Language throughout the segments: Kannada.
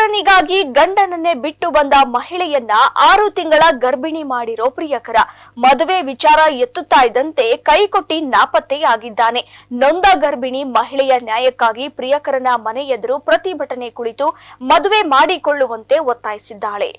ಪ್ರಿಯಕರನಿಗಾಗಿ ಗಂಡನನ್ನೇ ಬಿಟ್ಟು ಬಂದ ಮಹಿಳೆಯನ್ನ ಆರು ತಿಂಗಳ ಗರ್ಭಿಣಿ ಮಾಡಿರೋ ಪ್ರಿಯಕರ. ಮದುವೆ ವಿಚಾರ ಎತ್ತುತ್ತಾ ಇದ್ದಂತೆ ಕೈಕೊಟ್ಟಿ ನಾಪತ್ತೆಯಾಗಿದ್ದಾನೆ. ನೊಂದ ಗರ್ಭಿಣಿ ಮಹಿಳೆಯ ನ್ಯಾಯಕ್ಕಾಗಿ ಪ್ರಿಯಕರನ ಮನೆ ಎದುರು ಪ್ರತಿಭಟನೆ ಕುಳಿತು ಮದುವೆ ಮಾಡಿಕೊಳ್ಳುವಂತೆ ಒತ್ತಾಯಿಸಿದ್ದಾಳೆ.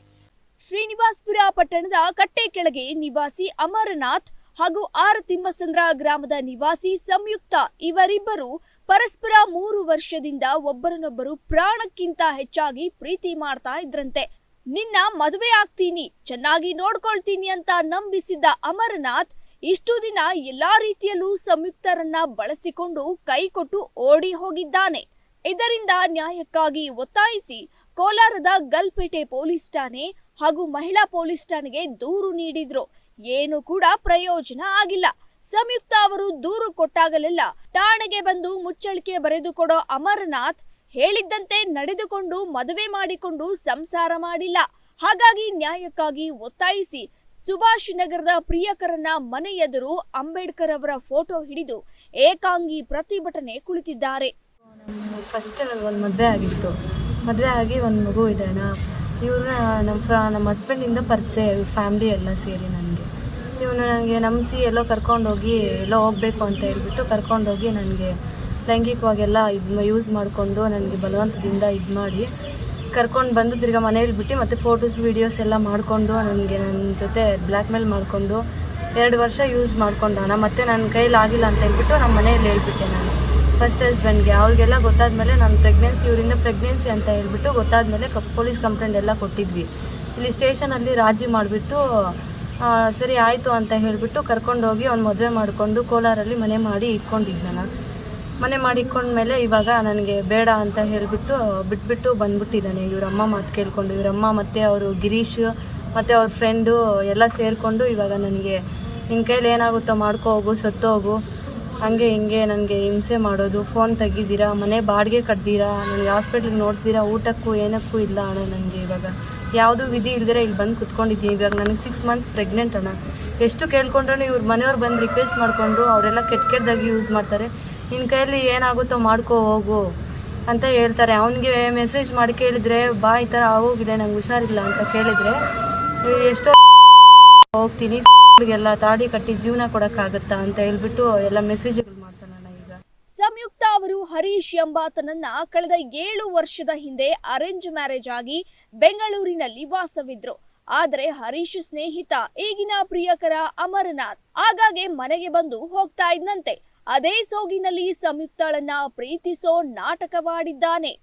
ಶ್ರೀನಿವಾಸ್ಪುರ ಪಟ್ಟಣದ ಕಟ್ಟೆ ಕೆಳಗೆ ನಿವಾಸಿ ಅಮರನಾಥ್ ಹಾಗೂ ಆರ್ ತಿಮ್ಮಸಂದ್ರ ಗ್ರಾಮದ ನಿವಾಸಿ ಸಂಯುಕ್ತ ಇವರಿಬ್ಬರು ಪರಸ್ಪರ ಮೂರು ವರ್ಷದಿಂದ ಒಬ್ಬರನ್ನೊಬ್ಬರು ಪ್ರಾಣಕ್ಕಿಂತ ಹೆಚ್ಚಾಗಿ ಪ್ರೀತಿ ಮಾಡ್ತಾ ಇದ್ರಂತೆ. ನಿನ್ನ ಮದುವೆ ಆಗ್ತೀನಿ, ಚೆನ್ನಾಗಿ ನೋಡ್ಕೊಳ್ತೀನಿ ಅಂತ ನಂಬಿಸಿದ್ದ ಅಮರನಾಥ್ ಇಷ್ಟು ದಿನ ಎಲ್ಲಾ ರೀತಿಯಲ್ಲೂ ಸಂಯುಕ್ತರನ್ನ ಬಳಸಿಕೊಂಡು ಕೈಕೊಟ್ಟು ಓಡಿ ಹೋಗಿದ್ದಾನೆ. ಇದರಿಂದ ನ್ಯಾಯಕ್ಕಾಗಿ ಒತ್ತಾಯಿಸಿ ಕೋಲಾರದ ಗಲ್ಪೇಟೆ ಪೊಲೀಸ್ ಠಾಣೆ ಹಾಗೂ ಮಹಿಳಾ ಪೊಲೀಸ್ ಠಾಣೆಗೆ ದೂರು ನೀಡಿದ್ರು. ಏನು ಕೂಡ ಪ್ರಯೋಜನ ಆಗಿಲ್ಲ. ಸಂಯುಕ್ತ ಅವರು ದೂರು ಕೊಟ್ಟಾಗಲೆಲ್ಲ. ಠಾಣೆಗೆ ಬಂದು ಮುಚ್ಚಳಿಕೆ ಬರೆದುಕೊಡೋ ಅಮರನಾಥ್ ಹೇಳಿದ್ದಂತೆ ನಡೆದುಕೊಂಡು ಮದುವೆ ಮಾಡಿಕೊಂಡು ಸಂಸಾರ ಮಾಡಿಲ್ಲ. ಹಾಗಾಗಿ ನ್ಯಾಯಕ್ಕಾಗಿ ಒತ್ತಾಯಿಸಿ ಸುಭಾಷ್ ನಗರದ ಪ್ರಿಯಕರನ ಮನೆ ಎದುರು ಅಂಬೇಡ್ಕರ್ ಅವರ ಫೋಟೋ ಹಿಡಿದು ಏಕಾಂಗಿ ಪ್ರತಿಭಟನೆ ಕುಳಿತಿದ್ದಾರೆ. ಫಸ್ಟ್ ಒಂದು ಮದುವೆ ಆಗಿತ್ತು. ಮದುವೆ ಆಗಿ ಒಂದು ಮಗು ಇದೆ ಇವ್ರನ್ನ ನಮ್ಮ ಫ್ರ, ನಮ್ಮ ಹಸ್ಬೆಂಡಿಂದ ಪರಿಚಯ, ಫ್ಯಾಮಿಲಿ ಎಲ್ಲ ಸೇರಿ ನನಗೆ ಇವನು ನನಗೆ ನಂಬಿಸಿ ಎಲ್ಲೋ ಕರ್ಕೊಂಡೋಗಿ ಎಲ್ಲೋ ಹೋಗಬೇಕು ಅಂತ ಹೇಳ್ಬಿಟ್ಟು ಕರ್ಕೊಂಡೋಗಿ ನನಗೆ ಲೈಂಗಿಕವಾಗೆಲ್ಲ ಇದು ಯೂಸ್ ಮಾಡಿಕೊಂಡು ನನಗೆ ಬಲವಂತದಿಂದ ಇದು ಮಾಡಿ ಕರ್ಕೊಂಡು ಬಂದು ತಿರ್ಗ ಮನೇಲಿ ಬಿಟ್ಟು ಮತ್ತು ಫೋಟೋಸ್ ವೀಡಿಯೋಸ್ ಎಲ್ಲ ಮಾಡಿಕೊಂಡು ನನಗೆ ನನ್ನ ಜೊತೆ ಬ್ಲ್ಯಾಕ್ ಮೇಲ್ ಮಾಡಿಕೊಂಡು ಎರಡು ವರ್ಷ ಯೂಸ್ ಮಾಡ್ಕೊಂಡು ಮತ್ತು ನನ್ನ ಕೈಲಿ ಆಗಿಲ್ಲ ಅಂತ ಹೇಳ್ಬಿಟ್ಟು ನಮ್ಮ ಮನೆಯಲ್ಲಿ ಹೇಳ್ಬಿಟ್ಟೆ ನಾನು. ಫಸ್ಟ್ ಹಸ್ಬೆಂಡ್ಗೆ ಅವ್ರಿಗೆಲ್ಲ ಗೊತ್ತಾದಮೇಲೆ ನಾನು ಪ್ರೆಗ್ನೆನ್ಸಿ ಇವರಿಂದ ಪ್ರೆಗ್ನೆನ್ಸಿ ಅಂತ ಹೇಳ್ಬಿಟ್ಟು ಗೊತ್ತಾದಮೇಲೆ ಕ ಪೊಲೀಸ್ ಕಂಪ್ಲೇಂಟ್ ಎಲ್ಲ ಕೊಟ್ಟಿದ್ವಿ. ಇಲ್ಲಿ ಸ್ಟೇಷನಲ್ಲಿ ರಾಜಿ ಮಾಡಿಬಿಟ್ಟು ಸರಿ ಆಯಿತು ಅಂತ ಹೇಳಿಬಿಟ್ಟು ಕರ್ಕೊಂಡೋಗಿ ಅವ್ನು ಮದುವೆ ಮಾಡಿಕೊಂಡು ಕೋಲಾರಲ್ಲಿ ಮನೆ ಮಾಡಿ ಇಟ್ಕೊಂಡಿದ್ದೆ ಮನೆ ಮಾಡಿ ಇಟ್ಕೊಂಡ್ಮೇಲೆ ಇವಾಗ ನನಗೆ ಬೇಡ ಅಂತ ಹೇಳಿಬಿಟ್ಟು ಬಿಟ್ಬಿಟ್ಟು ಬಂದ್ಬಿಟ್ಟಿದ್ದಾನೆ ಇವರಮ್ಮ ಮಾತು ಕೇಳಿಕೊಂಡು. ಇವರಮ್ಮ ಮತ್ತು ಅವರು ಗಿರೀಶ್, ಮತ್ತು ಅವ್ರ ಫ್ರೆಂಡು ಎಲ್ಲ ಸೇರಿಕೊಂಡು ಇವಾಗ ನನಗೆ ನಿನ್ನ ಕೈಲಿ ಏನಾಗುತ್ತೋ ಮಾಡ್ಕೋ ಹೋಗು ಸತ್ತು ಹೋಗು ಹಂಗೆ ನನಗೆ ಹಿಂಸೆ ಮಾಡೋದು ಫೋನ್ ತೆಗಿದ್ದೀರಾ ಮನೆ ಬಾಡಿಗೆ ಕಟ್ತೀರಾ ನನಗೆ ಹಾಸ್ಪಿಟ್ಲಿಗೆ ನೋಡಿಸ್ತೀರಾ ಊಟಕ್ಕೂ ಏನಕ್ಕೂ ಇಲ್ಲ ಅಣ್ಣ ನನಗೆ ಇವಾಗ. ಯಾವುದೂ ವಿಧಿ ಇಲ್ದಿರ ಇಲ್ಲಿ ಬಂದು ಕುತ್ಕೊಂಡಿದ್ದೀನಿ. ಇವಾಗ ನನಗೆ ಸಿಕ್ಸ್ ಮಂತ್ಸ್ ಪ್ರೆಗ್ನೆಂಟ್ ಅಣ್ಣ. ಎಷ್ಟು ಕೇಳ್ಕೊಂಡ್ರೂ ಇವ್ರ ಮನೆಯವ್ರು ಬಂದು ರಿಕ್ವೆಸ್ಟ್ ಮಾಡಿಕೊಂಡ್ರು, ಅವರೆಲ್ಲ ಕೆಟ್ಟ ಕೆಟ್ಟದಾಗಿ ಯೂಸ್ ಮಾಡ್ತಾರೆ. ನಿನ್ನ ಕೈಯಲ್ಲಿ ಏನಾಗುತ್ತೋ ಮಾಡ್ಕೋ, ಹೋಗು ಅಂತ ಹೇಳ್ತಾರೆ. ಅವನಿಗೆ ಮೆಸೇಜ್ ಮಾಡಿ ಕೇಳಿದರೆ, ಬಾ, ಈ ಥರ ಆಗೋಗಿದೆ, ನಂಗೆ ಹುಷಾರಿಲ್ಲ ಅಂತ ಕೇಳಿದರೆ ಎಷ್ಟೋ ಹೋಗ್ತೀನಿ ಎಲ್ಲ ತಾಡಿ ಕಟ್ಟಿ ಜೀವನ ಕೊಡಕ್ಕಾಗತ್ತಾ ಅಂತ ಹೇಳ್ಬಿಟ್ಟು ಎಲ್ಲ ಮೆಸೇಜ್ಗಳು ಸಂಯುಕ್ತ ಅವರು ಹರೀಶ್ ಎಂಬಾತನನ್ನ ಕಳೆದ ಏಳು ವರ್ಷದ ಹಿಂದೆ ಅರೇಂಜ್ ಮ್ಯಾರೇಜ್ ಆಗಿ ಬೆಂಗಳೂರಿನಲ್ಲಿ ವಾಸವಿದ್ರು. ಆದರೆ ಹರೀಶ್ ಸ್ನೇಹಿತ, ಈಗಿನ ಪ್ರಿಯಕರ ಅಮರನಾಥ್ ಆಗಾಗ್ಗೆ ಮನೆಗೆ ಬಂದು ಹೋಗ್ತಾ ಇದ್ದಂತೆ ಅದೇ ಸೋಗಿನಲ್ಲಿ ಸಂಯುಕ್ತಳನ್ನ ಪ್ರೀತಿಸೋ ನಾಟಕವಾಡಿದ್ದಾನೆ.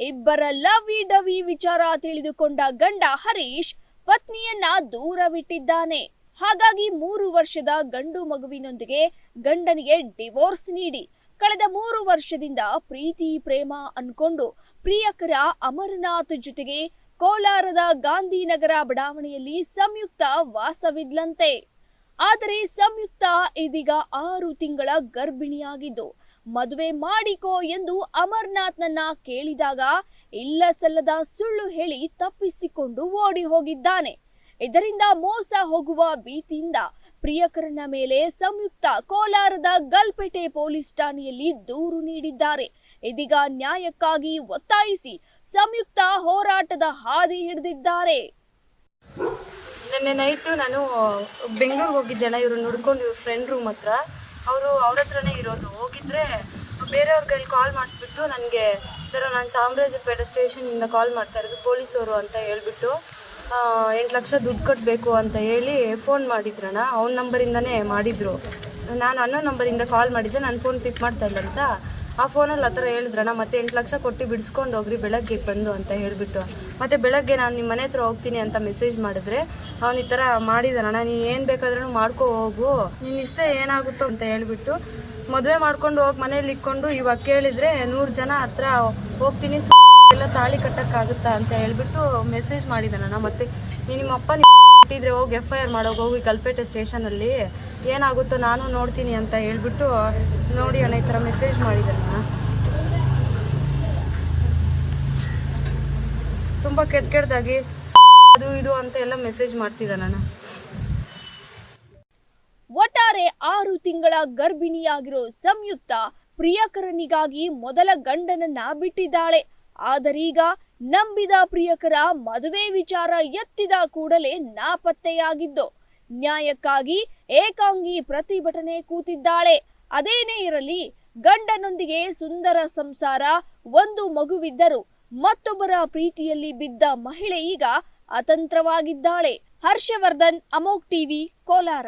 ಇಬ್ಬರ ಲವಿ ಡವಿ ವಿಚಾರ ತಿಳಿದುಕೊಂಡ ಗಂಡ ಹರೀಶ್ ಪತ್ನಿಯನ್ನ ದೂರವಿಟ್ಟಿದ್ದಾನೆ. ಹಾಗಾಗಿ ಮೂರು ವರ್ಷದ ಗಂಡು ಮಗುವಿನೊಂದಿಗೆ ಗಂಡನಿಗೆ ಡಿವೋರ್ಸ್ ನೀಡಿ. ಕಳೆದ ಮೂರು ವರ್ಷದಿಂದ ಪ್ರೀತಿ, ಪ್ರೇಮ ಅನ್ಕೊಂಡು ಪ್ರಿಯಕರ ಅಮರನಾಥ್ ಜೊತೆಗೆ ಕೋಲಾರದ ಗಾಂಧಿನಗರ ಬಡಾವಣೆಯಲ್ಲಿ ಸಂಯುಕ್ತ ವಾಸವಿದ್ಲಂತೆ. ಆದರೆ ಸಂಯುಕ್ತ ಇದೀಗ ಆರು ತಿಂಗಳ ಗರ್ಭಿಣಿಯಾಗಿದ್ದು, ಮದುವೆ ಮಾಡಿಕೋ ಎಂದು ಅಮರ್ನಾಥ್ನನ್ನ ಕೇಳಿದಾಗ, ಇಲ್ಲ ಸಲ್ಲದ ಸುಳ್ಳು ಹೇಳಿ ತಪ್ಪಿಸಿಕೊಂಡು ಓಡಿ ಹೋಗಿದ್ದಾನೆ. ಇದರಿಂದ ಮೋಸ ಹೋಗುವ ಭೀತಿಯಿಂದ ಪ್ರಿಯಕರನ ಮೇಲೆ ಸಂಯುಕ್ತ ಕೋಲಾರದ ಗಲ್ಪೇಟೆ ಪೊಲೀಸ್ ಠಾಣೆಯಲ್ಲಿ ದೂರು ನೀಡಿದ್ದಾರೆ. ಇದೀಗ ನ್ಯಾಯಕ್ಕಾಗಿ ಒತ್ತಾಯಿಸಿ ಸಂಯುಕ್ತ ಹೋರಾಟದ ಹಾದಿ ಹಿಡಿದಿದ್ದಾರೆ. ನಿನ್ನೆ ನೈಟು ನಾನು ಬೆಂಗಳೂರಿಗೆ ಹೋಗಿದ್ದೆ ಇವರು ನೋಡ್ಕೊಂಡು ಇವ್ರ ಫ್ರೆಂಡ್ ರೂಮ್ ಹತ್ರ. ಅವರು ಅವ್ರ ಹತ್ರನೇ ಇರೋದು. ಹೋಗಿದ್ರೆ ಬೇರೆಯವ್ರ ಕೈಲಿ ಕಾಲ್ ಮಾಡಿಸ್ಬಿಟ್ಟು ನನಗೆ ಥರ ನಾನು ಚಾಮರಾಜಪೇಟೆ ಸ್ಟೇಷನಿಂದ ಕಾಲ್ ಮಾಡ್ತಾ ಇರೋದು, ಪೊಲೀಸವರು ಅಂತ ಹೇಳ್ಬಿಟ್ಟು ಎಂಟು ಲಕ್ಷ ದುಡ್ಡು ಕಟ್ಟಬೇಕು ಅಂತ ಹೇಳಿ ಫೋನ್ ಮಾಡಿದ್ರಣ್ಣ ಅವ್ನ ನಂಬರಿಂದನೇ ಮಾಡಿದ್ರು. ನಾನು ಅನ್ನೋ ನಂಬರಿಂದ ಕಾಲ್ ಮಾಡಿದ್ದೆ ನಾನು ಫೋನ್ ಪಿಕ್ ಮಾಡ್ತಾ ಇಲ್ಲ ಅಂತ. ಆ ಫೋನಲ್ಲಿ ಆ ಥರ ಹೇಳಿದ್ರಣ್ಣ, ಮತ್ತೆ ಎಂಟು ಲಕ್ಷ ಕೊಟ್ಟು ಬಿಡಿಸ್ಕೊಂಡು ಹೋಗ್ರಿ, ಬೆಳಗ್ಗೆ ಬಂದು ಅಂತ ಹೇಳಿಬಿಟ್ಟು. ಮತ್ತೆ ಬೆಳಗ್ಗೆ ನಾನು ನಿಮ್ಮ ಮನೆ ಹತ್ರ ಹೋಗ್ತೀನಿ ಅಂತ ಮೆಸೇಜ್ ಮಾಡಿದ್ರೆ, ಅವ್ನು ಈ ಥರ ಮಾಡಿದಾನಣ್ಣ ನೀನು ಏನು ಬೇಕಾದ್ರೂ ಮಾಡ್ಕೋ, ಹೋಗು. ನಿನ್ನ ಇಷ್ಟ ಏನಾಗುತ್ತೋ ಅಂತ ಹೇಳಿಬಿಟ್ಟು ಮದುವೆ ಮಾಡ್ಕೊಂಡು ಹೋಗಿ, ಮನೇಲಿ ಇಕ್ಕೊಂಡು ಇವಾಗ ಕೇಳಿದರೆ ನೂರು ಜನ ಹತ್ರ ಹೋಗ್ತೀನಿ, ಎಲ್ಲ ತಾಳಿ ಕಟ್ಟಕ್ಕಾಗುತ್ತಾ ಅಂತ ಹೇಳ್ಬಿಟ್ಟು ಮೆಸೇಜ್ ಮಾಡಿದಾನಣ್ಣ. ಮತ್ತೆ ನಿಮ್ಮಪ್ಪ ನಿಮ್ಮ ಅಪ್ಪ ಇಟ್ಟಿದ್ರೆ ಹೋಗಿ ಎಫ್ ಐ ಆರ್ ಮಾಡೋಗಿ ಹೋಗಿ ಕಲ್ಪೇಟೆ ಸ್ಟೇಷನಲ್ಲಿ ಏನಾಗುತ್ತೋ ನಾನು ನೋಡ್ತೀನಿ ಅಂತ ಹೇಳ್ಬಿಟ್ಟು, ನೋಡಿ ಅಣ್ಣ ಈ ಥರ ಮೆಸೇಜ್ ಮಾಡಿದನ ತುಂಬ ಕೆಟ್ಟ ಕೆಟ್ಟದಾಗಿ ಅದು ಇದು ಅಂತ ಎಲ್ಲ ಮೆಸೇಜ್ ಮಾಡ್ತಿದ್ದಾನಣ್ಣ ಒಟ್ಟಾರೆ ಆರು ತಿಂಗಳ ಗರ್ಭಿಣಿಯಾಗಿರೋ ಸಂಯುಕ್ತ ಪ್ರಿಯಕರನಿಗಾಗಿ ಮೊದಲ ಗಂಡನನ್ನ ಬಿಟ್ಟಿದ್ದಾಳೆ. ಆದರೀಗ ನಂಬಿದ ಪ್ರಿಯಕರ ಮದುವೆ ವಿಚಾರ ಎತ್ತಿದ ಕೂಡಲೇ ನಾಪತ್ತೆಯಾಗಿದ್ದು, ನ್ಯಾಯಕ್ಕಾಗಿ ಏಕಾಂಗಿ ಪ್ರತಿಭಟನೆ ಕೂತಿದ್ದಾಳೆ. ಅದೇನೇ ಇರಲಿ, ಗಂಡನೊಂದಿಗೆ ಸುಂದರ ಸಂಸಾರ, ಒಂದು ಮಗುವಿದ್ದರು ಮತ್ತೊಬ್ಬರ ಪ್ರೀತಿಯಲ್ಲಿ ಬಿದ್ದ ಮಹಿಳೆ ಈಗ ಅತಂತ್ರವಾಗಿದ್ದಾಳೆ. ಹರ್ಷವರ್ಧನ್, ಅಮೋಕ್ ಟಿವಿ, ಕೋಲಾರ.